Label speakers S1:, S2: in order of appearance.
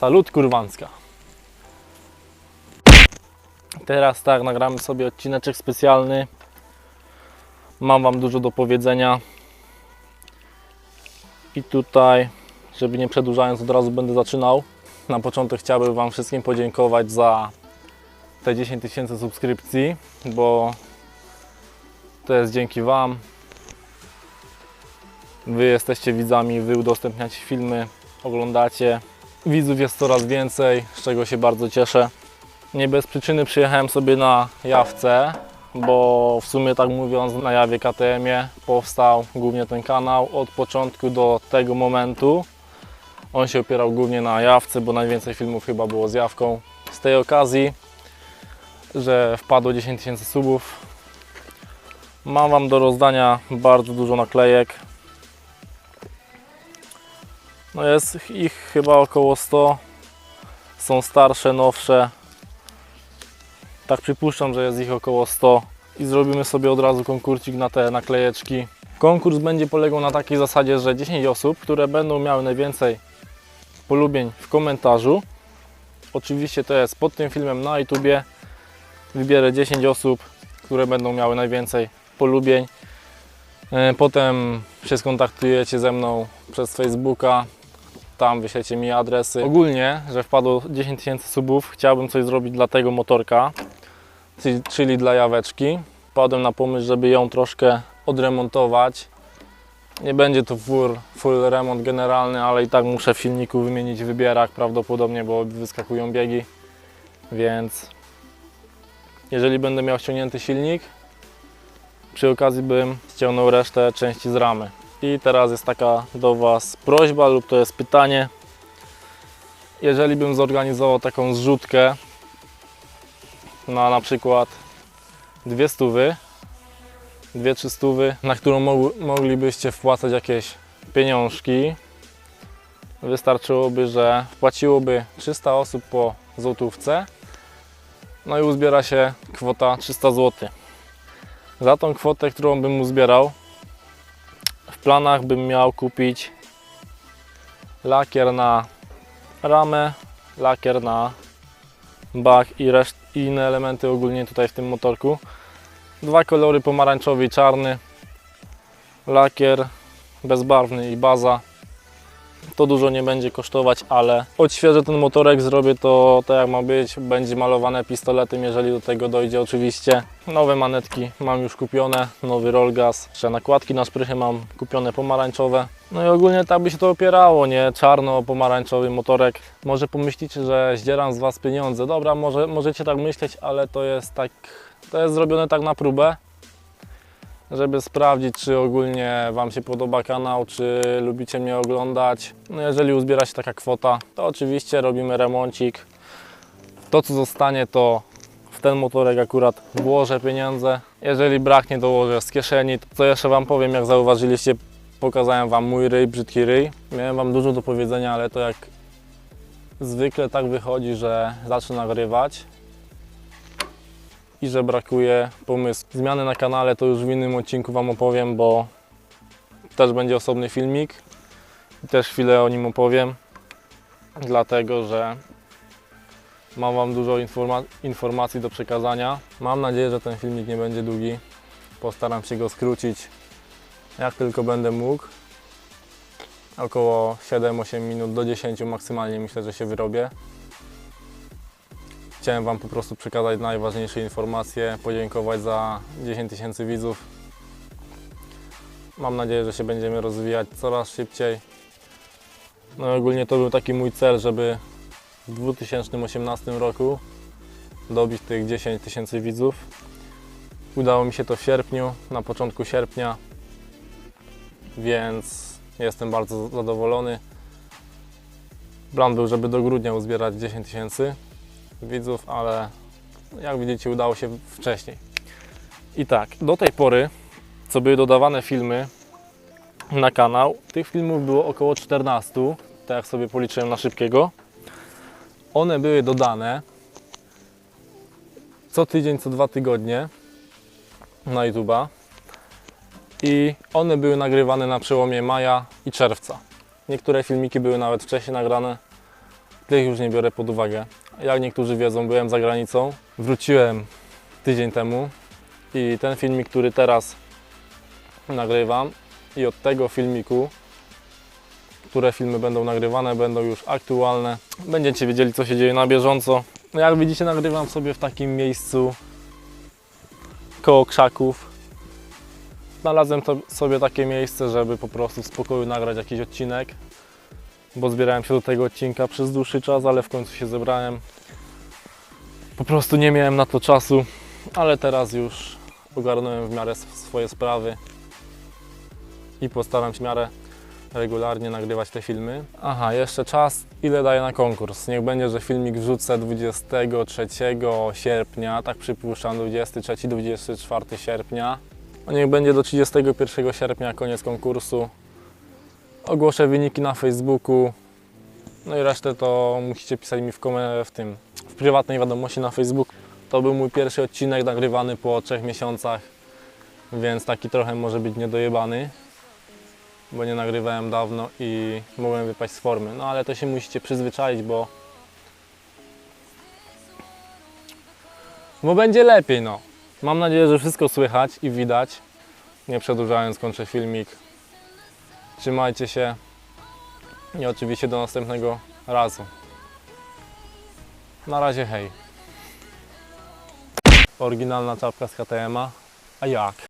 S1: Salut kurwanska. Teraz tak, nagramy sobie odcineczek specjalny. Mam Wam dużo do powiedzenia. I tutaj, żeby nie przedłużając, od razu będę zaczynał. Na początek chciałbym Wam wszystkim podziękować za te 10 tysięcy subskrypcji, bo to jest dzięki Wam. Wy jesteście widzami, Wy udostępniacie filmy, oglądacie. Widzów jest coraz więcej, z czego się bardzo cieszę. Nie bez przyczyny przyjechałem sobie na Jawce, bo w sumie tak mówiąc na Jawie KTM-ie powstał głównie ten kanał od początku do tego momentu. On się opierał głównie na Jawce, bo najwięcej filmów chyba było z Jawką. Z tej okazji, że wpadło 10 tysięcy subów, mam Wam do rozdania bardzo dużo naklejek. No jest ich chyba około 100. Są starsze, nowsze. Tak przypuszczam, że jest ich około 100. I zrobimy sobie od razu konkursik na te naklejeczki. Konkurs będzie polegał na takiej zasadzie, że 10 osób, które będą miały najwięcej polubień w komentarzu. Oczywiście to jest pod tym filmem na YouTubie. Wybierę 10 osób, które będą miały najwięcej polubień. E, Potem się skontaktujecie ze mną przez Facebooka, tam wyślecie mi adresy. Ogólnie, że wpadło 10 tysięcy subów, chciałbym coś zrobić dla tego motorka, czyli- dla jaweczki. Wpadłem na pomysł, żeby ją troszkę odremontować. Nie będzie to full, full remont generalny, ale i tak muszę w silniku wymienić wybierak prawdopodobnie, bo wyskakują biegi. Więc jeżeli będę miał ściągnięty silnik, przy okazji bym ściągnął resztę części z ramy. I teraz jest taka do Was prośba lub to jest pytanie. Jeżeli bym zorganizował taką zrzutkę na na przykład dwie stówy, dwie trzy stówy, na którą moglibyście wpłacać jakieś pieniążki, wystarczyłoby, że wpłaciłoby 300 osób po złotówce, no i uzbiera się kwota 300 zł. Za tą kwotę, którą bym uzbierał, planach bym miał kupić lakier na ramę, lakier na bak i, reszt, inne elementy ogólnie tutaj w tym motorku. Dwa kolory pomarańczowy i czarny, lakier bezbarwny i baza. To dużo nie będzie kosztować, ale odświeżę ten motorek, zrobię to tak jak ma być. Będzie malowane pistoletem, jeżeli do tego dojdzie oczywiście. Nowe manetki mam już kupione, nowy rollgas, jeszcze nakładki na szprychy mam kupione pomarańczowe. No i ogólnie tak by się to opierało, nie? Czarno-pomarańczowy motorek. Może pomyślicie, że zdzieram z Was pieniądze. Dobra, może, możecie tak myśleć, ale to jest tak, to jest zrobione tak na próbę żeby sprawdzić, czy ogólnie Wam się podoba kanał, czy lubicie mnie oglądać. No jeżeli uzbiera się taka kwota, to oczywiście robimy remoncik. To co zostanie, to w ten motorek akurat włożę pieniądze. Jeżeli braknie, dołożę z kieszeni. To co jeszcze Wam powiem, jak zauważyliście, pokazałem Wam mój ryj, brzydki ryj. Miałem Wam dużo do powiedzenia, ale to jak zwykle tak wychodzi, że zacznę nagrywać i że brakuje pomysłu. Zmiany na kanale to już w innym odcinku Wam opowiem, bo też będzie osobny filmik i też chwilę o nim opowiem, dlatego że mam Wam dużo informa- informacji do przekazania. Mam nadzieję, że ten filmik nie będzie długi. Postaram się go skrócić jak tylko będę mógł. Około 7-8 minut do 10 maksymalnie myślę, że się wyrobię. Chciałem Wam po prostu przekazać najważniejsze informacje, podziękować za 10 tysięcy widzów. Mam nadzieję, że się będziemy rozwijać coraz szybciej. No i ogólnie to był taki mój cel, żeby w 2018 roku dobić tych 10 tysięcy widzów. Udało mi się to w sierpniu, na początku sierpnia, więc jestem bardzo zadowolony. Plan był, żeby do grudnia uzbierać 10 tysięcy widzów, ale jak widzicie udało się wcześniej. I tak, do tej pory, co były dodawane filmy na kanał, tych filmów było około 14, tak jak sobie policzyłem na szybkiego. One były dodane co tydzień, co dwa tygodnie na YouTube'a i one były nagrywane na przełomie maja i czerwca. Niektóre filmiki były nawet wcześniej nagrane, tych już nie biorę pod uwagę. Jak niektórzy wiedzą, byłem za granicą, wróciłem tydzień temu i ten filmik, który teraz nagrywam i od tego filmiku, które filmy będą nagrywane, będą już aktualne. Będziecie wiedzieli, co się dzieje na bieżąco. No Jak widzicie, nagrywam sobie w takim miejscu koło krzaków. Znalazłem sobie takie miejsce, żeby po prostu w spokoju nagrać jakiś odcinek, bo zbierałem się do tego odcinka przez dłuższy czas, ale w końcu się zebrałem. Po prostu nie miałem na to czasu, ale teraz już ogarnąłem w miarę sw- swoje sprawy i postaram się w miarę regularnie nagrywać te filmy. Aha, jeszcze czas, ile daję na konkurs. Niech będzie, że filmik wrzucę 23 sierpnia, tak przypuszczam, 23-24 sierpnia. No niech będzie do 31 sierpnia koniec konkursu. Ogłoszę wyniki na Facebooku. No i resztę to musicie pisać mi w, w tym, w prywatnej wiadomości na Facebooku. To był mój pierwszy odcinek nagrywany po 3 miesiącach, więc taki trochę może być niedojebany bo nie nagrywałem dawno i mogłem wypaść z formy. No ale to się musicie przyzwyczaić, bo bo będzie lepiej, no. Mam nadzieję, że wszystko słychać i widać. Nie przedłużając, kończę filmik. Trzymajcie się i oczywiście do następnego razu. Na razie hej. Oryginalna czapka z KTM-a. A jak?